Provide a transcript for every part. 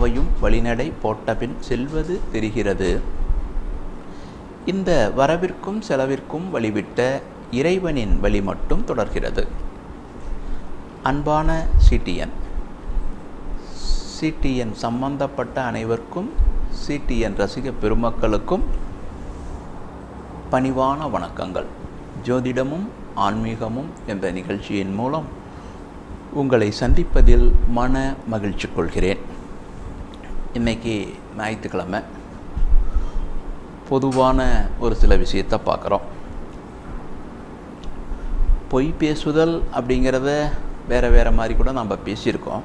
யாவையும் வழிநடை போட்டபின் செல்வது தெரிகிறது. இந்த வரவிற்கும் செலவிற்கும் வழிவிட்ட இறைவனின் வழி மட்டும் தொடர்கிறது. அன்பான சிடிஎன் சிடிஎன் சம்பந்தப்பட்ட அனைவருக்கும் சிடிஎன் ரசிக பெருமக்களுக்கும் பணிவான வணக்கங்கள். ஜோதிடமும் ஆன்மீகமும் என்ற நிகழ்ச்சியின் மூலம் உங்களை சந்திப்பதில் மன மகிழ்ச்சி கொள்கிறேன். இன்னைக்கு ஞாயிற்றுக்கிழமை பொதுவான ஒரு சில விஷயத்தை பார்க்குறோம். பொய் பேசுதல் அப்படிங்கிறத வேறு வேறு மாதிரி கூட நம்ம பேசியிருக்கோம்.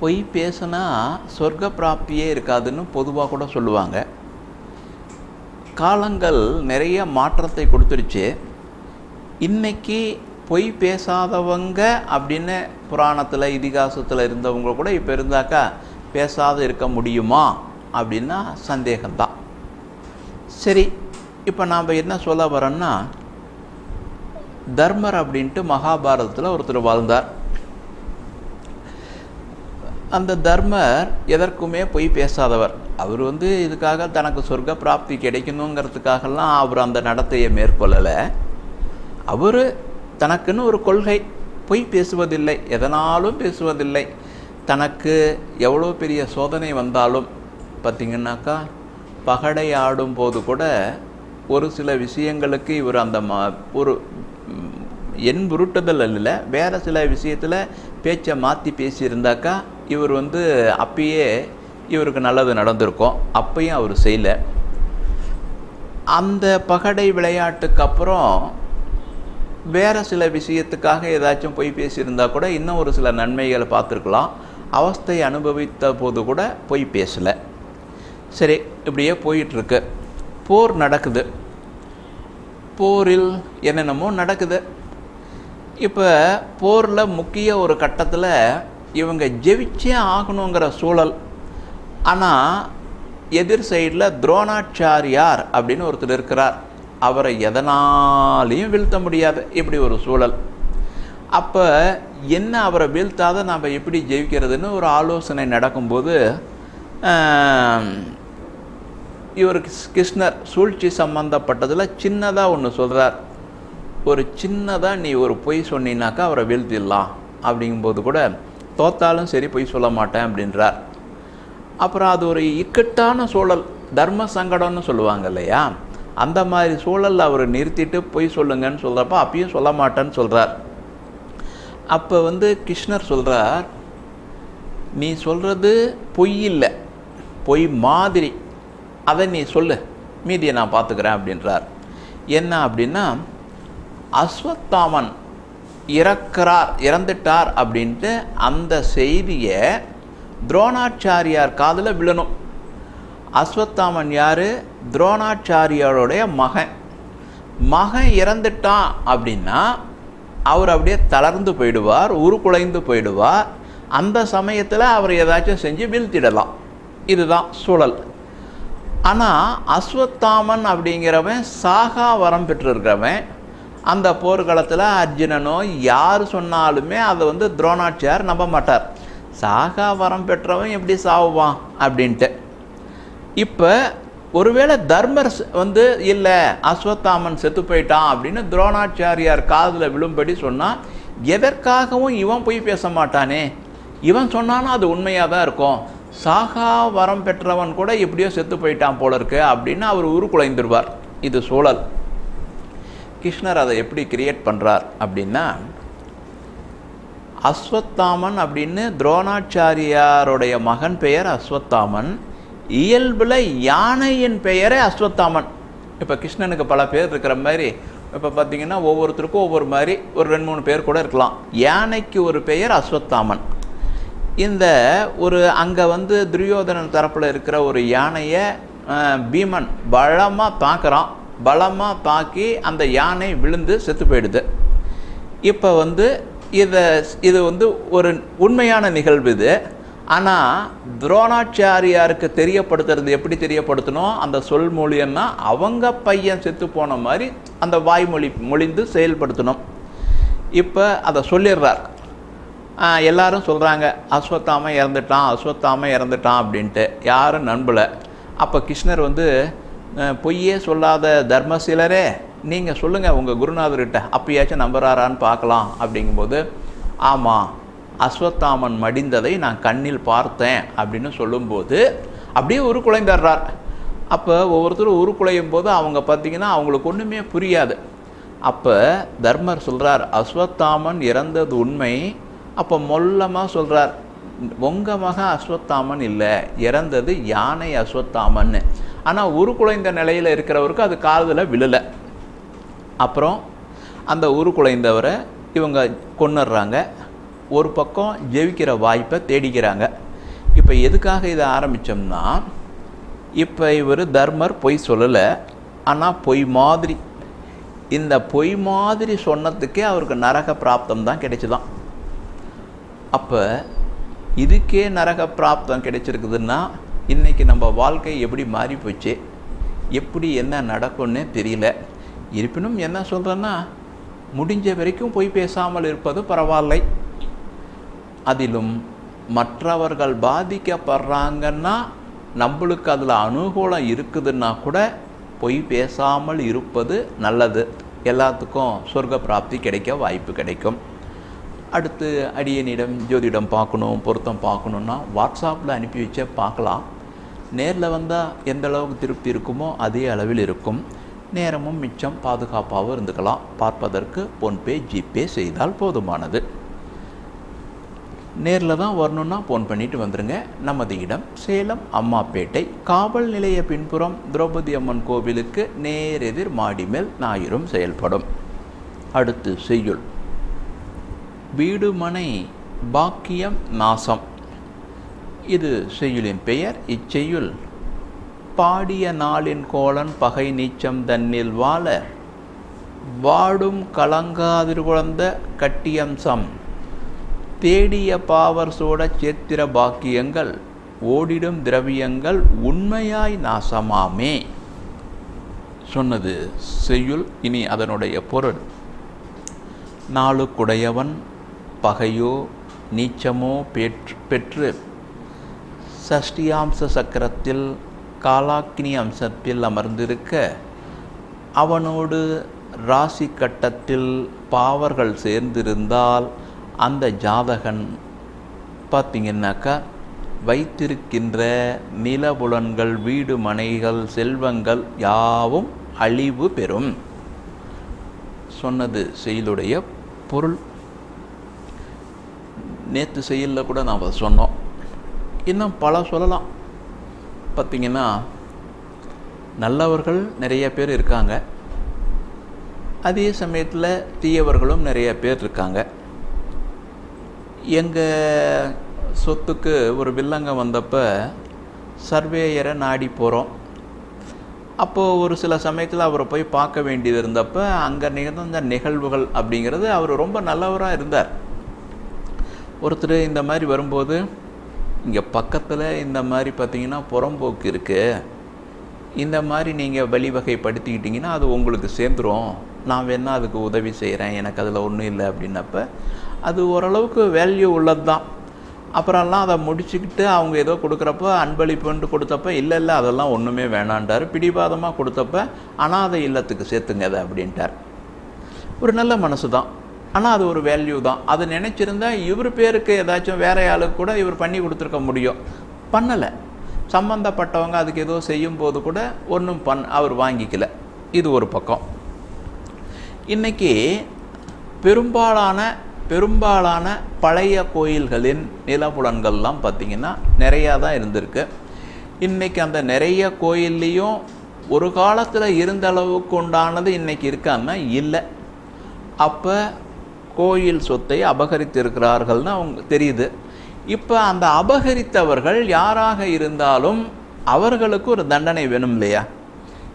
பொய் பேசுனா சொர்க்க பிராப்தியே இருக்காதுன்னு பொதுவாக கூட சொல்லுவாங்க. காலங்கள் நிறைய மாற்றத்தை கொடுத்துருச்சு இன்னைக்கு பொய் பேசாதவங்க அப்படின்னு புராணத்தில் இதிகாசத்தில் இருந்தவங்க கூட இப்போ இருந்தாக்கா பேசாத இருக்க முடியுமா? அப்படின்னா சந்தேகம்தான். சரி இப்போ நாம் என்ன சொல்ல வரோன்னா தர்மர் அப்படின்ட்டு மகாபாரதத்தில் ஒருத்தர் வாழ்ந்தார். அந்த தர்மர் எதற்குமே போய் பேசாதவர். அவர் வந்து இதுக்காக தனக்கு சொர்க்க பிராப்தி கிடைக்கணுங்கிறதுக்காகலாம் அவர் அந்த நடத்தையை மேற்கொள்ளலை. அவர் தனக்குன்னு ஒரு கொள்கை. பொய் பேசுவதில்லை எதனாலும் பேசுவதில்லை. தனக்கு எவ்வளோ பெரிய சோதனை வந்தாலும் பார்த்திங்கன்னாக்கா பகடை ஆடும் போது கூட ஒரு சில விஷயங்களுக்கு இவர் அந்த மா ஒரு என் புருட்டுதல் இல்லை வேறு சில விஷயத்தில் பேச்சை மாற்றி பேசியிருந்தாக்கா இவர் வந்து அப்பயே இவருக்கு நல்லது நடந்திருக்கும். அப்பையும் அவர் செய்யலை. அந்த பகடை விளையாட்டுக்கு அப்புறம் வேறு சில விஷயத்துக்காக ஏதாச்சும் போய் பேசியிருந்தால் கூட இன்னும் ஒரு சில நன்மைகளை பார்த்துருக்கலாம். அவஸ்தை அனுபவித்த போது கூட போய் பேசலை. சரி இப்படியே போயிட்டுருக்கு. போர் நடக்குது. போரில் என்னென்னமோ நடக்குது. இப்போ போரில் முக்கிய ஒரு கட்டத்தில் இவங்க ஜெயிச்சே ஆகணுங்கிற சூழல். ஆனால் எதிர் சைடில் துரோணாச்சாரியார் அப்படின்னு ஒருத்தர் இருக்கிறார். அவரை எதனாலையும் வீழ்த்த முடியாது. இப்படி ஒரு சூழல். அப்போ என்ன அவரை வீழ்த்தாத நாம் எப்படி ஜெயிக்கிறதுன்னு ஒரு ஆலோசனை நடக்கும்போது இவர் கிருஷ்ணர் சூழ்ச்சி சம்பந்தப்பட்டதில் சின்னதாக ஒன்று சொல்கிறார் ஒரு சின்னதாக நீ ஒரு பொய் சொன்னினாக்கா அவரை வீழ்த்திடலாம். அப்படிங்கும்போது கூட தோத்தாலும் சரி பொய் சொல்ல மாட்டேன் அப்படின்றார். அப்புறம் அது ஒரு இக்கட்டான சூழல். தர்ம சங்கடம்னு சொல்லுவாங்க இல்லையா? அந்த மாதிரி சூழலில் அவர் நிறுத்திட்டு பொய் சொல்லுங்கன்னு சொல்கிறப்ப அப்பயும் சொல்ல மாட்டேன்னு சொல்கிறார் அப்போ வந்து கிருஷ்ணர் சொல்கிறார் நீ சொல்கிறது பொய் இல்லை. பொய் மாதிரி. அதை நீ சொல்லு. மீதியை நான் பார்த்துக்கிறேன் அப்படின்றார். என்ன அப்படின்னா அஸ்வத்தாமன் இறக்கிறார் இறந்துட்டார் அப்படின்ட்டு அந்த செய்தியை துரோணாச்சாரியார் காதில் விழணும். அஸ்வத்தாமன் யார்? துரோணாச்சாரியாருடைய மகன். மகன் இறந்துட்டான் அப்படின்னா அவர் அப்படியே தளர்ந்து போயிடுவார் உருக்குலைந்து போயிடுவார். அந்த சமயத்தில் அவர் ஏதாச்சும் செஞ்சு வீழ்த்திடலாம். இதுதான் சூழல். ஆனால் அஸ்வத்தாமன் அப்படிங்கிறவன் சாகா வரம் பெற்றிருக்கிறவன் அந்த போர்க்களத்தில் அர்ஜுனனோ யார் சொன்னாலுமே அதை வந்து துரோணாச்சியார் நம்ப மாட்டார். சாகா வரம் பெற்றவன் எப்படி சாவுவான் அப்படின்ட்டு. இப்போ ஒருவேளை தர்மர் வந்து இல்லை அஸ்வத்தாமன் செத்து போயிட்டான் அப்படின்னு துரோணாச்சாரியார் காதில் விழும்படி சொன்னால் எதற்காகவும் இவன் போய் பேச மாட்டானே? இவன் சொன்னானா அது உண்மையாக தான் இருக்கும். சாகா வரம் பெற்றவன் கூட எப்படியோ செத்து போயிட்டான் போல இருக்கு அப்படின்னு அவர் உருக்குலைந்துருவார். இது சூழல். கிருஷ்ணர் அதை எப்படி கிரியேட் பண்ணுறார் அப்படின்னா அஸ்வத்தாமன் அப்படின்னு துரோணாச்சாரியாருடைய மகன் பெயர் அஸ்வத்தாமன். இயல்பில் யானையின் பெயரே அஸ்வத்தாமன். இப்போ கிருஷ்ணனுக்கு பல பேர் இருக்கிற மாதிரி இப்போ பார்த்தீங்கன்னா ஒவ்வொருத்தருக்கும் ஒவ்வொரு மாதிரி ஒரு ரெண்டு மூணு பேர் கூட இருக்கலாம். யானைக்கு ஒரு பெயர் அஸ்வத்தாமன். இந்த ஒரு அங்கே வந்து துரியோதனன் தரப்பில் இருக்கிற ஒரு யானையை பீமன் பலமாக தாக்குறான். பலமாக தாக்கி அந்த யானை விழுந்து செத்து போயிடுது. இப்போ வந்து இதை இது வந்து ஒரு உண்மையான நிகழ்வு இது. ஆனால் துரோணாச்சாரியாருக்கு தெரியப்படுத்துறது எப்படி தெரியப்படுத்தணும்? அந்த சொல் மொழியன்னா அவங்க பையன் செத்து போன மாதிரி அந்த வாய்மொழி மொழிந்து செயல்படுத்தணும். இப்போ அதை சொல்லிடுறார். எல்லாரும் சொல்கிறாங்க அஸ்வத்தாம இறந்துட்டான் அஸ்வத்தாம இறந்துட்டான் அப்படின்ட்டு. யாரும் நம்பலை. அப்போ கிருஷ்ணர் வந்து பொய்யே சொல்லாத தர்மசீலரே நீங்கள் சொல்லுங்கள் உங்கள் குருநாதர்கிட்ட. அப்பயாச்சும் நம்புறாரான்னு பார்க்கலாம் அப்படிங்கும்போது ஆமாம் அஸ்வத்தாமன் மடிந்ததை நான் கண்ணில் பார்த்தேன் அப்படின்னு சொல்லும்போது அப்படியே ஒரு குலைந்துடுறார் அப்போ ஒவ்வொருத்தரும் உருக்குலையும் போது அவங்க பார்த்திங்கன்னா அவங்களுக்கு ஒன்றுமே புரியாது. அப்போ தர்மர் சொல்கிறார் அஸ்வத்தாமன் இறந்தது உண்மை. அப்போ மொல்லமாக சொல்கிறார் உங்கள் மக அஸ்வத்தாமன் இல்லை இறந்தது யானை அஸ்வத்தாமன்னு. ஆனால் உருக்குலைந்த நிலையில் இருக்கிறவருக்கு அது காதில் விழலை. அப்புறம் அந்த உருக்குலைந்தவரை இவங்க கொண்டுடுறாங்க ஒரு பக்கம் ஜெயிக்கிற வாய்ப்பை தேடிக்கிறாங்க. இப்போ எதுக்காக இதை ஆரம்பித்தோம்னா இப்போ இவர் தர்மர் பொய் சொல்லலை ஆனால் பொய் மாதிரி. இந்த பொய் மாதிரி சொன்னதுக்கே அவருக்கு நரக பிராப்தம் தான் கிடைச்சிதான். அப்போ இதுக்கே நரக பிராப்தம் கிடைச்சிருக்குதுன்னா இன்றைக்கி நம்ம வாழ்க்கை எப்படி மாறி போச்சு? எப்படி என்ன நடக்கும்னே தெரியல. இருப்பினும் என்ன சொல்கிறேன்னா முடிஞ்ச வரைக்கும் பொய் பேசாமல் இருப்பது பரவாயில்லை. அதிலும் மற்றவர்கள் பாதிக்கப்படுறாங்கன்னா நம்மளுக்கு அதில் அனுகூலம் இருக்குதுன்னா கூட பொய் பேசாமல் இருப்பது நல்லது. எல்லாத்துக்கும் சொர்க்க பிராப்தி கிடைக்க வாய்ப்பு கிடைக்கும். அடுத்து அடியனிடம் ஜோதிடம் பார்க்கணும் பொருத்தம் பார்க்கணுன்னா வாட்ஸ்அப்பில் அனுப்பி வச்சே பார்க்கலாம். நேரில் வந்தால் எந்த அளவுக்கு திருப்தி இருக்குமோ அதே அளவில் இருக்கும். நேரமும் மிச்சம் பாதுகாப்பாகவும் இருந்துக்கலாம். பார்ப்பதற்கு ஃபோன்பே ஜிபே செய்தால் போதுமானது. நேரில் தான் வரணுன்னா ஃபோன் பண்ணிட்டு வந்துடுங்க நமது இடம் சேலம் அம்மாப்பேட்டை காவல் நிலைய பின்புறம் திரௌபதி அம்மன் கோவிலுக்கு நேரெதிர் மாடி மேல் ஞாயிறும் செயல்படும். அடுத்து செய்யுள். வீடுமனை பாக்கியம் நாசம். இது செய்யுளின் பெயர். இச்செய்யுள். பாடிய நாளின் கோலன் பகை நீச்சம் தன்னில் வாழ வாடும் கலங்காதிர் குழந்த கட்டியம்சம் தேடிய பாவர் சோட சேத்திர பாக்கியங்கள் ஓடிடும் திரவியங்கள் உண்மையாய் நாசமாமே. சொன்னது செய்யுள் இனி அதனுடைய பொருள். நாளுக்குடையவன் பகையோ நீச்சமோ பெற்று பெற்று சஷ்டியாம்ச சக்கரத்தில் காலாக்கினி அம்சத்தில் அமர்ந்திருக்க அவனோடு ராசி கட்டத்தில் பாவர்கள் சேர்ந்திருந்தால் அந்த ஜாதகன் பார்த்தீங்கன்னாக்கா வைத்திருக்கின்ற நிலபுலன்கள் வீடு மனைகள் செல்வங்கள் யாவும் அழிவு பெறும். சொன்னது செயலுடைய பொருள். நேற்று செயலில் கூட நாம் அதை சொன்னோம். இன்னும் பல சொல்லலாம். பார்த்திங்கன்னா நல்லவர்கள் நிறைய பேர் இருக்காங்க. அதே சமயத்தில் தீயவர்களும் நிறைய பேர் இருக்காங்க. எங்கள் சொத்துக்கு ஒரு வில்லங்க வந்தப்போ சர்வேயரை நாடி போகிறோம் அப்போது ஒரு சில சமயத்தில் அவரை போய் பார்க்க வேண்டியது இருந்தப்போ அங்கே நிகழ்ந்த நிகழ்வுகள் அப்படிங்கிறது அவர் ரொம்ப நல்லவராக இருந்தார். ஒருத்தர் இந்த மாதிரி வரும்போது இங்கே பக்கத்தில் இந்த மாதிரி பார்த்திங்கன்னா புறம்போக்கு இருக்குது இந்த மாதிரி நீங்கள் வழிவகைப்படுத்திக்கிட்டிங்கன்னா அது உங்களுக்கு சேர்ந்துரும். நான் வேணால் அதுக்கு உதவி செய்கிறேன் எனக்கு அதில் ஒன்றும் இல்லை அப்படின்னப்ப அது ஓரளவுக்கு வேல்யூ உள்ளது தான் அப்புறம்லாம் அதை முடிச்சுக்கிட்டு அவங்க ஏதோ கொடுக்குறப்ப அன்பளிப்புன்ட்டு கொடுத்தப்ப இல்லை இல்லை அதெல்லாம் ஒன்றுமே வேணான்ட்டார். பிடிவாதமாக கொடுத்தப்ப அனாதை இல்லத்துக்கு சேர்த்துங்க அதை அப்படின்ட்டார். ஒரு நல்ல மனசு தான் ஆனால் அது ஒரு வேல்யூ தான். அது நினச்சிருந்தா இவர் பேருக்கு ஏதாச்சும் வேற ஆளுக்கு கூட இவர் பண்ணி கொடுத்துருக்க முடியும். பண்ணலை. சம்மந்தப்பட்டவங்க அதுக்கு ஏதோ செய்யும்போது கூட ஒன்றும் பண் அவர் வாங்கிக்கல. இது ஒரு பக்கம். இன்னைக்கு பெரும்பாலான பெரும்பாலான பழைய கோயில்களின் நிலப்புலன்கள்லாம் பார்த்திங்கன்னா நிறையா தான் இருந்திருக்கு. இன்றைக்கி அந்த நிறைய கோயில்லையும் ஒரு காலத்தில் இருந்த அளவுக்கு உண்டானது இன்னைக்கு இருக்காமல் இல்லை. அப்போ கோயில் சொத்தை அபகரித்திருக்கிறார்கள்னு அவங்க தெரியுது. இப்போ அந்த அபகரித்தவர்கள் யாராக இருந்தாலும் அவர்களுக்கு ஒரு தண்டனை வேணும் இல்லையா?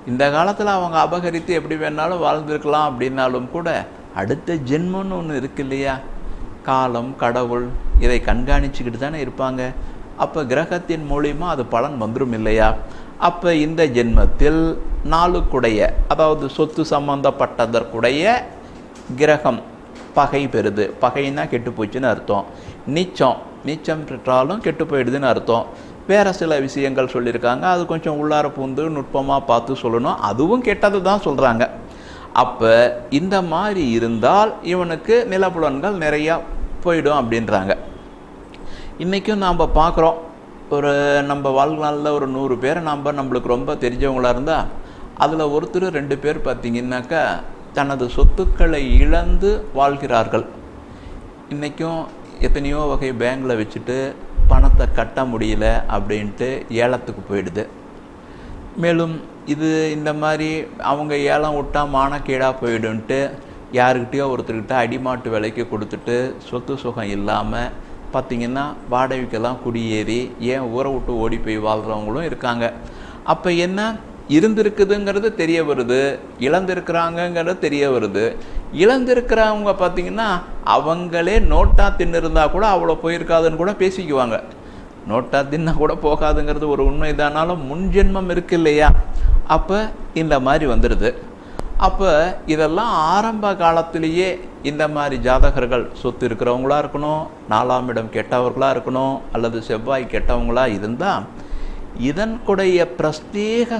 இந்த காலத்தில் அவங்க அபகரித்து எப்படி வேணாலும் வாழ்ந்திருக்கலாம் அப்படின்னாலும் கூட அடுத்த ஜென்மம்னு ஒன்று இருக்கு இல்லையா? காலம் கடவுள் இதை கண்காணிச்சுக்கிட்டு தானே இருப்பாங்க. அப்போ கிரகத்தின் மூலியமாக அது பலன் வந்துடும் இல்லையா? அப்போ இந்த ஜென்மத்தில் நாளுக்குடைய அதாவது சொத்து சம்பந்தப்பட்டதற்குடைய கிரகம் பகை பெறுது. பகைன்னா கெட்டு போச்சுன்னு அர்த்தம். நீச்சம் நீச்சம் பெற்றாலும் கெட்டு போயிடுதுன்னு அர்த்தம். வேறு சில விஷயங்கள் சொல்லியிருக்காங்க. அது கொஞ்சம் உள்ளார பூந்து நுட்பமாக பார்த்து சொல்லணும். அதுவும் கெட்டது தான் சொல்கிறாங்க அப்போ இந்த மாதிரி இருந்தால் இவனுக்கு நிலப்புலன்கள் நிறையா போயிடும் அப்படின்றாங்க. இன்றைக்கும் நாம் பார்க்குறோம். ஒரு நம்ம வாழ்நாளில் ஒரு நூறு பேரை நாம் நம்மளுக்கு ரொம்ப தெரிஞ்சவங்களா இருந்தால் அதில் ஒருத்தர் ரெண்டு பேர் பார்த்திங்கன்னாக்கா தனது சொத்துக்களை இழந்து வாழ்கிறார்கள். இன்றைக்கும் எத்தனையோ வகை பேங்கில் வச்சுட்டு பணத்தை கட்ட முடியல அப்படின்ட்டு ஏலத்துக்கு போயிடுது. மேலும் இது இந்த மாதிரி அவங்க ஏலம் விட்டால் மானக்கீடாக போயிடுன்ட்டு யாருக்கிட்டேயோ ஒருத்தர்கிட்ட அடிமாட்டு விலைக்கு கொடுத்துட்டு சொத்து சுகம் இல்லாமல் பார்த்திங்கன்னா வாடகைக்கெல்லாம் குடியேறி ஏன் ஊரை விட்டு ஓடி போய் வாழ்கிறவங்களும் இருக்காங்க. அப்போ என்ன? இருந்திருக்குதுங்கிறது தெரிய வருது இழந்திருக்கிறாங்கங்கிறது தெரிய வருது. இழந்திருக்கிறவங்க பார்த்திங்கன்னா அவங்களே நோட்டா தின்னு இருந்தால் கூட அவ்வளோ போயிருக்காதுன்னு கூட பேசிக்குவாங்க. நோட்டா தின்னா கூட போகாதுங்கிறது ஒரு உண்மை இதானாலும் முன்ஜென்மம் இருக்கு இல்லையா? அப்போ இந்த மாதிரி வந்துடுது அப்போ இதெல்லாம் ஆரம்ப காலத்திலேயே இந்த மாதிரி ஜாதகர்கள் சொத்து இருக்கிறவங்களா இருக்கணும் நாலாம் இடம் கெட்டவர்களாக இருக்கணும் அல்லது செவ்வாய் கெட்டவங்களாக இருந்தால் இதன் கூடைய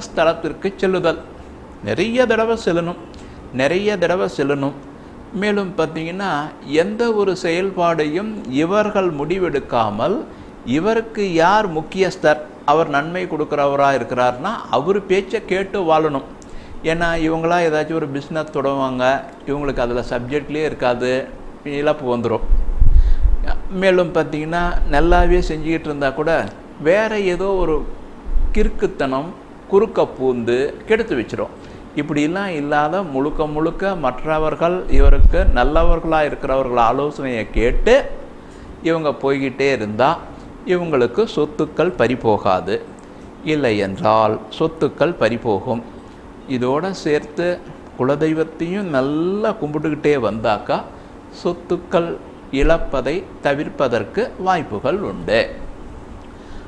ஸ்தலத்திற்கு செல்லுதல். நிறைய தடவை செல்லணும் நிறைய தடவை செல்லணும். மேலும் பார்த்தீங்கன்னா எந்த ஒரு செயல்பாடையும் இவர்கள் முடிவெடுக்காமல் இவருக்கு யார் முக்கியஸ்தர் அவர் நன்மை கொடுக்குறவராக இருக்கிறார்னா அவர் பேச்சை கேட்டு வாழணும். ஏன்னா இவங்களா ஏதாச்சும் ஒரு பிஸ்னஸ் தொடங்குவாங்க இவங்களுக்கு அதில் சப்ஜெக்ட்லேயே இருக்காது இழப்பு வந்துடும் மேலும் பார்த்தீங்கன்னா நல்லாவே செஞ்சுக்கிட்டு இருந்தால் கூட வேறு ஏதோ ஒரு கிறுக்குத்தனம் குறுக்க பூந்து கெடுத்து வச்சிடும் இப்படிலாம் இல்லாத முழுக்க முழுக்க மற்றவர்கள் இவருக்கு நல்லவர்களாக இருக்கிறவர்கள் ஆலோசனையை கேட்டு இவங்க போய்கிட்டே இருந்தால் இவங்களுக்கு சொத்துக்கள் பறிபோகாது இல்லை என்றால் சொத்துக்கள் பறிபோகும் இதோடு சேர்த்து குலதெய்வத்தையும் நல்லா கும்பிட்டுக்கிட்டே வந்தாக்கா சொத்துக்கள் இழப்பதை தவிர்ப்பதற்கு வாய்ப்புகள் உண்டு.